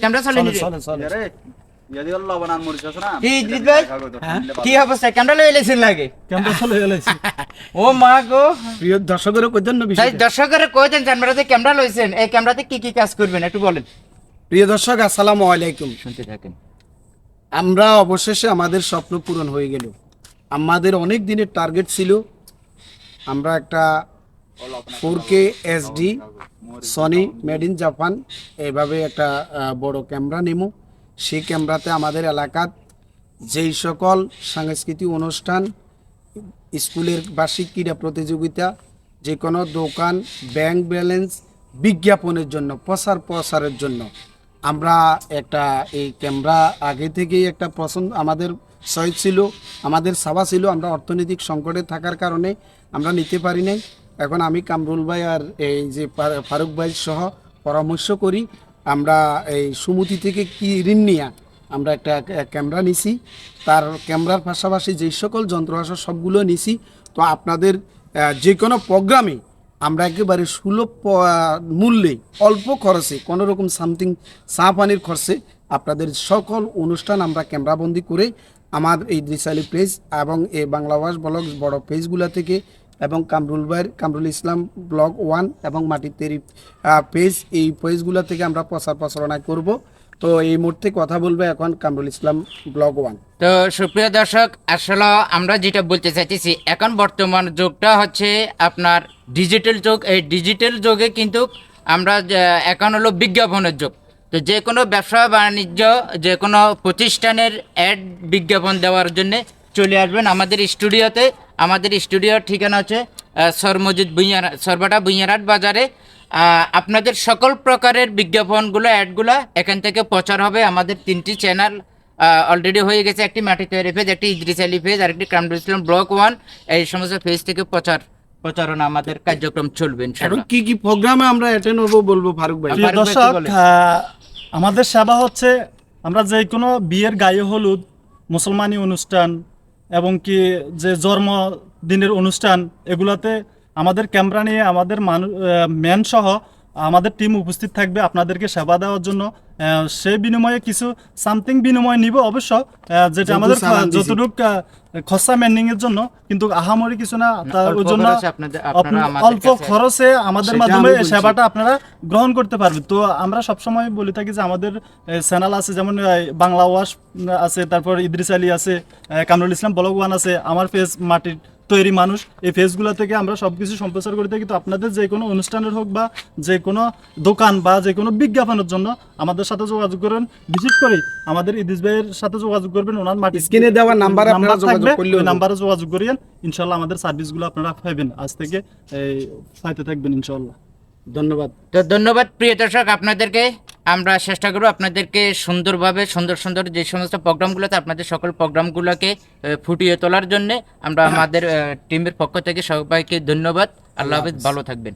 Camera চলে নি চলে চলে রে ইয়াদি লবণ আর মরিচ না? কি দিত ভাই কি অবস্থা? ক্যামেরা লই এলেছেন লাগে ক্যামেরা চলে এলাইছি ও মা গো। প্রিয় কইতেন না কইতেন ক্যামেরাতে ক্যামেরা লইছেন। এই ক্যামেরাতে কি কি কাজ করবেন? একটু বলেন। প্রিয় দর্শক আসসালামু আলাইকুম। শুনতে থাকেন। আমরা অবশেষে আমাদের স্বপ্ন পূরণ হয়ে গেল। আমাদের অনেক দিনের টার্গেট ছিল আমরা একটা four K SD Sony made in Japan এইভাবে একটা বড় ক্যামেরা নেব সেই ক্যামেরাতে আমাদের এলাকাত যেই সকল সাংস্কৃতিক অনুষ্ঠান, স্কুলের বার্ষিক ক্রীড়া প্রতিযোগিতা যে কোনো দোকান ব্যাংক ব্যালেন্স বিজ্ঞাপনের জন্য, প্রসার প্রসারের জন্য, আমরা একটা এই ক্যামেরা আগে থেকেই একটা পছন্দ, আমাদের চয়েস ছিল, আমাদের সাবা ছিল, আমরা অর্থনৈতিক সংকটে থাকার কারণে আমরা নিতে পারি নাই। এখন আমি কামরুল ভাই আর এই যে ফারুক ভাই সহ পরামর্শ করি, আমরা এই সুমতি থেকে কি ঋণ নিয়া, আমরা একটা ক্যামেরা নিছি। তার ক্যামেরার পাশাপাশি যে সকল যন্ত্র আছে সবগুলো নিছি। তো আপনাদের যে কোনো প্রোগ্রামে আমরা একেবারে সুলভ মূল্যে, অল্প খরচে, কোনো রকম সামথিং চা পানির খরচে আপনাদের সকল অনুষ্ঠান আমরা ক্যামেরাবন্দি করে আমার এই দিশালি পেজ এবং এই বাংলাভাষ ব্লগ বড় পেজগুলো থেকে এবং কামরুল ভাইয়ের, কামরুল ইসলাম ব্লগ ওয়ান এবং মাটির তৈরি পেজ। এই পেজগুলো থেকে আমরা প্রচার প্রচারণা করব। তো এই মুহূর্তে কথা বলবে এখন কামরুল ইসলাম ব্লগ ওয়ান। তো সুপ্রিয় দর্শক, আসলে আমরা যেটা বলতে চাইতেছি, এখন বর্তমান যুগটা হচ্ছে আপনার ডিজিটাল যুগ। এই ডিজিটাল যুগে কিন্তু আমরা এখন হলো বিজ্ঞাপনের যুগ। তো যে কোনো ব্যবসা বাণিজ্য যে কোনো প্রতিষ্ঠানের অ্যাড বিজ্ঞাপন দেওয়ার জন্য চলে আসবেন আমাদের স্টুডিওতে আমাদের স্টুডিওর ঠিকানা হচ্ছে আহ, সরমজিদ বুইয়ারা সরবাটা বুইয়ারাট বাজারে। আহ, আপনাদের সকল প্রকারের বিজ্ঞাপনগুলো অ্যাডগুলো এখান থেকে প্রচার হবে। আমাদের তিনটি চ্যানেল অলরেডি হয়ে গেছে। একটি মাটি তৈরি পেজ একটি ইদ্রিস আলী পেজ আর একটি কামরুল ইসলাম ব্লক ওয়ান এই সমস্ত পেজ থেকে প্রচার প্রচারণা আমাদের কার্যক্রম চলবে এখন কি কি প্রোগ্রামে আমরা অ্যাটেন্ড হব বলব ফারুক ভাই? দর্শক আহ, আমাদের সেবা হচ্ছে আমরা যে কোনো বিয়ের গায়ে হলুদ মুসলমানি অনুষ্ঠান এবং কি যে জন্মদিনের অনুষ্ঠান এগুলাতে আমাদের ক্যামেরা নিয়ে আমাদের মানুষ ম্যান সহ আমাদের টিম উপস্থিত থাকবে আপনাদেরকে সেবা দেওয়ার জন্য সেই বিনিময়ে কিছু সামথিং বিনিময় নিব অবশ্য যেটা আমাদের। যতটুকু খসা ম্যান্ডিং এর জন্য কিন্তু আহামরি কিছু না তার অল্প জন্য অল্প খরচে আমাদের মাধ্যমে। সেবাটা আপনারা গ্রহণ করতে পারবেন তো আমরা সবসময় বলে থাকি যে আমাদের চ্যানেল আছে যেমন বাংলা ওয়াশ আছে তারপর ইদ্রিস আলী আছে কামরুল ইসলাম ব্লগ ওয়ান আছে আমার ফেস মাটির তৈরি মানুষ। এই ফেসগুলো থেকে আমরা সব কিছু সম্প্রচার করে থাকি। তো আপনাদের যে কোনো অনুষ্ঠানের হোক বা যে কোনো দোকান বা যে কোনো বিজ্ঞাপনের জন্য আমাদের সাথে যোগাযোগ করেন। বিশেষ করে আমাদের ইদিস ভাইয়ের সাথে যোগাযোগ করবেন। ওনার মাটি স্ক্রিনে দেওয়া নাম্বারে আপনারা যোগাযোগ করলে ওই নাম্বারে যোগাযোগ করেন ইনশাআল্লাহ আমাদের সার্ভিসগুলো আপনারা পাবেন আজ থেকে এই পাইতে থাকবেন ইনশাল্লাহ। ধন্যবাদ। তো ধন্যবাদ প্রিয় দর্শক, আপনাদেরকে। আমরা চেষ্টা করব আপনাদেরকে সুন্দরভাবে, সুন্দর সুন্দর যে সমস্ত প্রোগ্রামগুলোতে আপনাদের সকল প্রোগ্রামগুলোকে ফুটিয়ে তোলার জন্যে আমরা আমাদের টিমের পক্ষ থেকে সবাইকে ধন্যবাদ। আল্লাহ হাফিজ, ভালো থাকবেন।